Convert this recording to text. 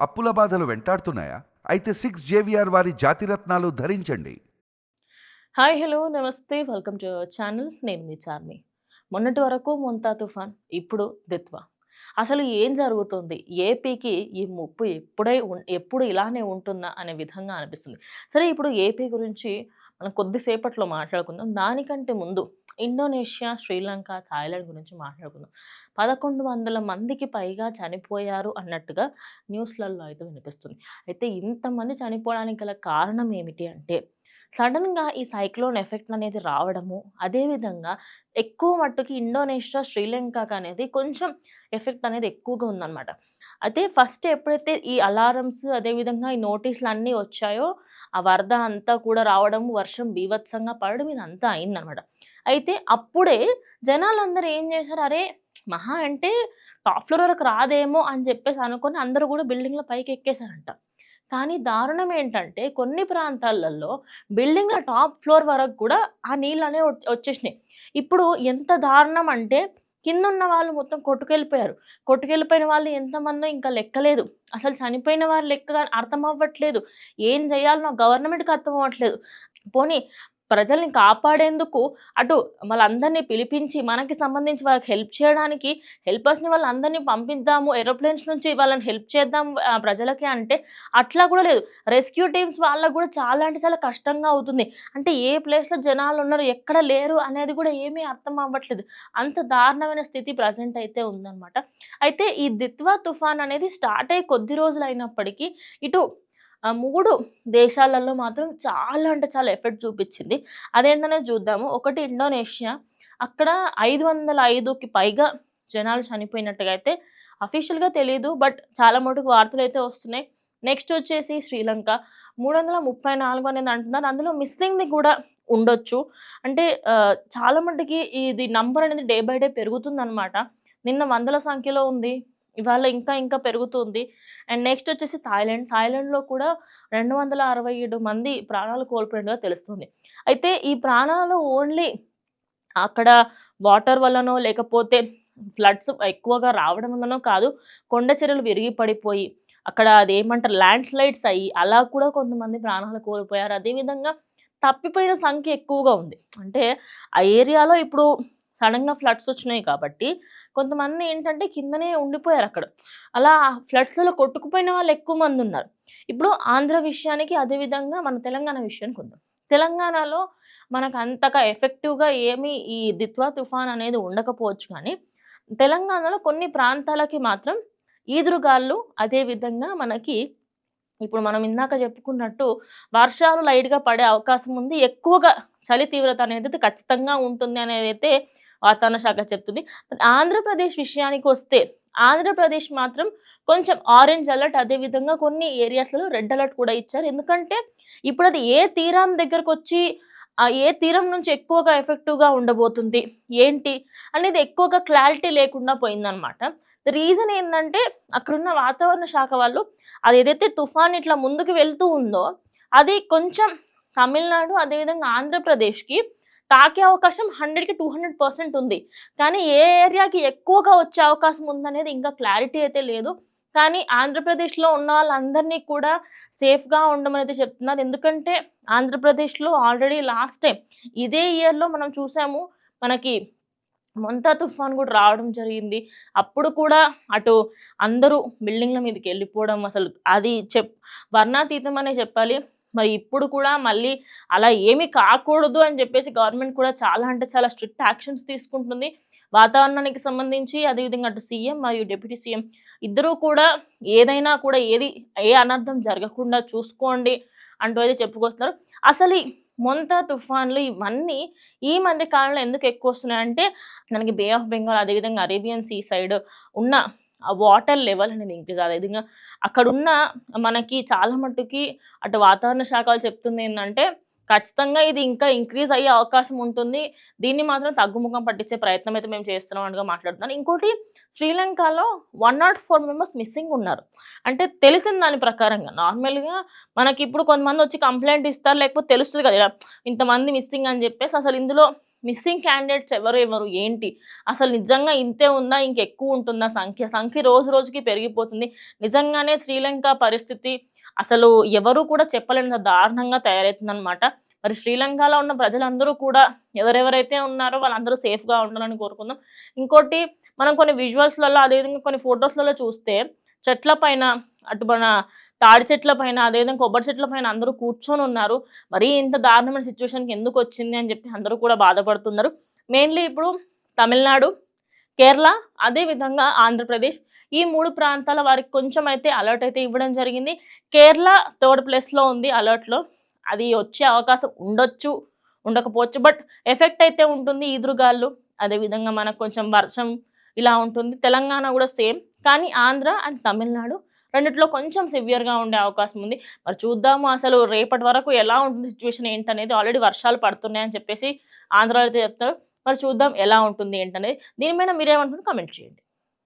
అప్పుల బాధలు వెంటాడుతున్నాయా? అయితే సిక్స్ జేవిఆర్ వారి జాతిరత్నాలు ధరించండి. Hi hello namaste welcome to channel నేను మీ చార్మి. మొన్నటి వరకు మొంతా తుఫాన్ ఇప్పుడు దిత్వా. అసలు ఏం జరుగుతుంది? ఏపీకి ఈ ముప్పు ఎప్పుడై ఎప్పుడు ఇలానే ఉంటుందా అనే విధంగా అనిపిస్తుంది. సరే ఇప్పుడు ఏపీ గురించి మనం కొద్దిసేపట్లో మాట్లాడుకుందాం. దానికంటే ముందు ఇండోనేషియా శ్రీలంక థాయిలాండ్ గురించి మాట్లాడుకుందాం. పదకొండు వందల మందికి పైగా చనిపోయారు అన్నట్టుగా న్యూస్లలో అయితే వినిపిస్తుంది. అయితే ఇంతమంది చనిపోవడానికి గల కారణం ఏమిటి అంటే సడన్గా ఈ సైక్లోన్ ఎఫెక్ట్ అనేది రావడము అదేవిధంగా ఎక్కువ మట్టుకి ఇండోనేషియా శ్రీలంకకు అనేది కొంచెం ఎఫెక్ట్ అనేది ఎక్కువగా ఉందన్నమాట. అయితే ఫస్ట్ ఎప్పుడైతే ఈ అలారమ్స్ అదేవిధంగా ఈ నోటీసులు అన్నీ వచ్చాయో ఆ వరద అంతా కూడా రావడం వర్షం బీభత్సంగా పడడం ఇదంతా అయిందనమాట. అయితే అప్పుడే జనాలందరూ ఏం చేశారు? అరే మహా అంటే టాప్ ఫ్లోర్ వరకు రాదేమో అని చెప్పేసి అనుకొని అందరూ కూడా బిల్డింగ్ల పైకి ఎక్కేశారంట. కానీ దారుణం ఏంటంటే కొన్ని ప్రాంతాలలో బిల్డింగ్ల టాప్ ఫ్లోర్ వరకు కూడా ఆ నీళ్ళు అనేవి వచ్చేసినాయి. ఇప్పుడు ఎంత దారుణం అంటే కింద ఉన్న వాళ్ళు మొత్తం కొట్టుకెళ్ళిపోయారు. కొట్టుకెళ్ళిపోయిన వాళ్ళు ఎంతమందో ఇంకా లెక్కలేదు. అసలు చనిపోయిన వారి లెక్క అర్థం అవ్వట్లేదు. ఏం చేయాలో గవర్నమెంట్కి అర్థం అవ్వట్లేదు. పోనీ ప్రజల్ని కాపాడేందుకు అటు వాళ్ళందరినీ పిలిపించి మనకి సంబంధించి వాళ్ళకి హెల్ప్ చేయడానికి హెల్పర్స్ని వాళ్ళందరినీ పంపిద్దాము ఏరోప్లేన్స్ నుంచి వాళ్ళని హెల్ప్ చేద్దాం ప్రజలకి అంటే అట్లా కూడా లేదు. రెస్క్యూ టీమ్స్ వాళ్ళకు కూడా చాలా అంటే చాలా కష్టంగా అవుతుంది. అంటే ఏ ప్లేస్లో జనాలు ఉన్నారు ఎక్కడ లేరు అనేది కూడా ఏమీ అర్థం అవ్వట్లేదు. అంత దారుణమైన స్థితి ప్రజెంట్ అయితే ఉందన్నమాట. అయితే ఈ దిత్వా తుఫాన్ అనేది స్టార్ట్ అయ్యి కొద్ది రోజులు అయినప్పటికీ ఇటు ఆ మూడు దేశాలలో మాత్రం చాలా అంటే చాలా ఎఫెక్ట్ చూపించింది. అదేంటనే చూద్దాము. ఒకటి ఇండోనేషియా. అక్కడ ఐదు వందల ఐదుకి పైగా జనాలు చనిపోయినట్టుగా అయితే అఫీషియల్గా తెలియదు బట్ చాలా మటుకు వార్తలు అయితే వస్తున్నాయి. నెక్స్ట్ వచ్చేసి శ్రీలంక. మూడు వందల ముప్పై నాలుగు అనేది అంటున్నారు. అందులో మిస్సింగ్ది కూడా ఉండొచ్చు. అంటే చాలా మటుకి ఇది నంబర్ అనేది డే బై డే పెరుగుతుందన్నమాట. నిన్న వందల సంఖ్యలో ఉంది. ఇవాళ ఇంకా ఇంకా పెరుగుతుంది. అండ్ నెక్స్ట్ వచ్చేసి థాయిలాండ్. థాయిలాండ్లో కూడా రెండు వందల అరవై ఏడు మంది ప్రాణాలు కోల్పోయినట్టుగా తెలుస్తుంది. అయితే ఈ ప్రాణాలు ఓన్లీ అక్కడ వాటర్ వల్లనో లేకపోతే ఫ్లడ్స్ ఎక్కువగా రావడం వల్లనో కాదు కొండ చర్యలు విరిగి పడిపోయి అక్కడ అదేమంటారు ల్యాండ్ స్లైడ్స్ అయ్యి అలా కూడా కొంతమంది ప్రాణాలు కోల్పోయారు. అదేవిధంగా తప్పిపోయిన సంఖ్య ఎక్కువగా ఉంది. అంటే ఆ ఏరియాలో ఇప్పుడు సడన్గా ఫ్లడ్స్ వచ్చినాయి కాబట్టి కొంతమంది ఏంటంటే కిందనే ఉండిపోయారు అక్కడ. అలా ఫ్లడ్స్లో కొట్టుకుపోయిన వాళ్ళు ఎక్కువ మంది ఉన్నారు. ఇప్పుడు ఆంధ్ర విషయానికి అదేవిధంగా మన తెలంగాణ విషయానికి ఉందాం తెలంగాణలో మనకు అంతగా ఎఫెక్టివ్గా ఏమీ ఈ దిత్వా తుఫాన్ అనేది ఉండకపోవచ్చు కానీ తెలంగాణలో కొన్ని ప్రాంతాలకి మాత్రం ఈదురుగాళ్ళు అదేవిధంగా మనకి ఇప్పుడు మనం ఇందాక చెప్పుకున్నట్టు వర్షాలు లైట్గా పడే అవకాశం ఉంది. ఎక్కువగా చలి తీవ్రత అనేది అయితే ఖచ్చితంగా ఉంటుంది అనేది అయితే వాతావరణ శాఖ చెప్తుంది. ఆంధ్రప్రదేశ్ విషయానికి వస్తే ఆంధ్రప్రదేశ్ మాత్రం కొంచెం ఆరెంజ్ అలర్ట్ అదేవిధంగా కొన్ని ఏరియాస్లలో రెడ్ అలర్ట్ కూడా ఇచ్చారు. ఎందుకంటే ఇప్పుడు అది ఏ తీరం దగ్గరకు వచ్చి ఏ తీరం నుంచి ఎక్కువగా ఎఫెక్టివ్గా ఉండబోతుంది ఏంటి అనేది ఎక్కువగా క్లారిటీ లేకుండా పోయిందనమాట రీజన్ ఏంటంటే అక్కడున్న వాతావరణ శాఖ వాళ్ళు అది ఏదైతే తుఫాన్ ఇట్లా ముందుకు వెళ్తూ ఉందో అది కొంచెం తమిళనాడు అదేవిధంగా ఆంధ్రప్రదేశ్కి తాకే అవకాశం హండ్రెడ్కి టూ హండ్రెడ్ పర్సెంట్ ఉంది. కానీ ఏ ఏరియాకి ఎక్కువగా వచ్చే అవకాశం ఉందనేది ఇంకా క్లారిటీ అయితే లేదు. కానీ ఆంధ్రప్రదేశ్లో ఉన్న వాళ్ళందరినీ కూడా సేఫ్గా ఉండమని అయితే చెప్తున్నారు. ఎందుకంటే ఆంధ్రప్రదేశ్లో ఆల్రెడీ లాస్ట్ టైం ఇదే ఇయర్లో మనం చూసాము మనకి మొంతా తుఫాన్ కూడా రావడం జరిగింది. అప్పుడు కూడా అటు అందరూ బిల్డింగ్ల మీదకి వెళ్ళిపోవడం అసలు అది చెప్ వర్ణాతీతం అనే చెప్పాలి. మరి ఇప్పుడు కూడా మళ్ళీ అలా ఏమీ కాకూడదు అని చెప్పేసి గవర్నమెంట్ కూడా చాలా అంటే చాలా స్ట్రిక్ట్ యాక్షన్స్ తీసుకుంటుంది. వాతావరణానికి సంబంధించి అదేవిధంగా అటు సీఎం మరియు డిప్యూటీ సీఎం ఇద్దరూ కూడా ఏదైనా కూడా ఏది ఏ అనర్థం జరగకుండా చూసుకోండి అంటూ అయితే చెప్పుకొస్తున్నారు. అసలు ఈ మొంతా తుఫాన్లు ఇవన్నీ ఈ మధ్య కాలంలో ఎందుకు ఎక్కువ వస్తున్నాయంటే మనకి బే ఆఫ్ బెంగాల్ అదేవిధంగా అరేబియన్ సీ సైడ్ ఉన్న ఆ వాటర్ లెవెల్ అనేది ఇంక్రీజ్ అదేవిధంగా ఇంకా అక్కడున్న మనకి చాలా మట్టుకి అటు వాతావరణ శాఖలు చెప్తుంది ఏంటంటే ఖచ్చితంగా ఇది ఇంకా ఇంక్రీజ్ అయ్యే అవకాశం ఉంటుంది. దీన్ని మాత్రం తగ్గుముఖం పట్టించే ప్రయత్నం అయితే మేము చేస్తున్నాం అనగా మాట్లాడుతున్నాను ఇంకోటి శ్రీలంకలో one nought four members missing ఉన్నారు. అంటే తెలిసిన దాని ప్రకారంగా నార్మల్గా మనకి ఇప్పుడు కొంతమంది వచ్చి కంప్లైంట్ ఇస్తారు లేకపోతే తెలుస్తుంది కదా ఇంతమంది మిస్సింగ్ అని చెప్పేసి అసలు ఇందులో మిస్సింగ్ క్యాండిడేట్స్ ఎవరు ఎవరు ఏంటి? అసలు నిజంగా ఇంతే ఉందా ఇంకెక్కువ ఉంటుందా సంఖ్య? సంఖ్య రోజు రోజుకి పెరిగిపోతుంది. నిజంగానే శ్రీలంక పరిస్థితి అసలు ఎవరు కూడా చెప్పలేనంత దారుణంగా తయారవుతుందన్నమాట మరి శ్రీలంకలో ఉన్న ప్రజలందరూ కూడా ఎవరెవరైతే ఉన్నారో వాళ్ళందరూ సేఫ్గా ఉండాలని కోరుకుందాం. ఇంకోటి మనం కొన్ని విజువల్స్లలో అదేవిధంగా కొన్ని ఫొటోస్లలో చూస్తే చెట్ల పైన అటు మన తాడి చెట్ల పైన అదేవిధంగా కొబ్బరి చెట్ల పైన అందరూ కూర్చొని ఉన్నారు. మరీ ఇంత దారుణమైన సిచ్యువేషన్కి ఎందుకు వచ్చింది అని చెప్పి అందరూ కూడా బాధపడుతున్నారు. మెయిన్లీ ఇప్పుడు తమిళనాడు కేరళ అదేవిధంగా ఆంధ్రప్రదేశ్. ఈ మూడు ప్రాంతాల వారికి కొంచెం అయితే అలర్ట్ అయితే ఇవ్వడం జరిగింది. కేరళ థర్డ్ ప్లేస్లో ఉంది అలర్ట్లో అది వచ్చే అవకాశం ఉండొచ్చు ఉండకపోవచ్చు బట్ ఎఫెక్ట్ అయితే ఉంటుంది ఈదురుగాళ్ళు. అదేవిధంగా మనకు కొంచెం వర్షం ఇలా ఉంటుంది. తెలంగాణ కూడా సేమ్ కానీ ఆంధ్ర అండ్ తమిళనాడు రెండిట్లో కొంచెం సివియర్గా ఉండే అవకాశం ఉంది. మరి చూద్దాము అసలు రేపటి వరకు ఎలా ఉంటుంది సిచ్యువేషన్ ఏంటనేది ఆల్రెడీ వర్షాలు పడుతున్నాయని చెప్పేసి ఆంధ్రాలో అయితే చెప్తారు మరి చూద్దాం ఎలా ఉంటుంది ఏంటనేది. దీని మీద మీరేమంటున్నారు? కమెంట్ చేయండి.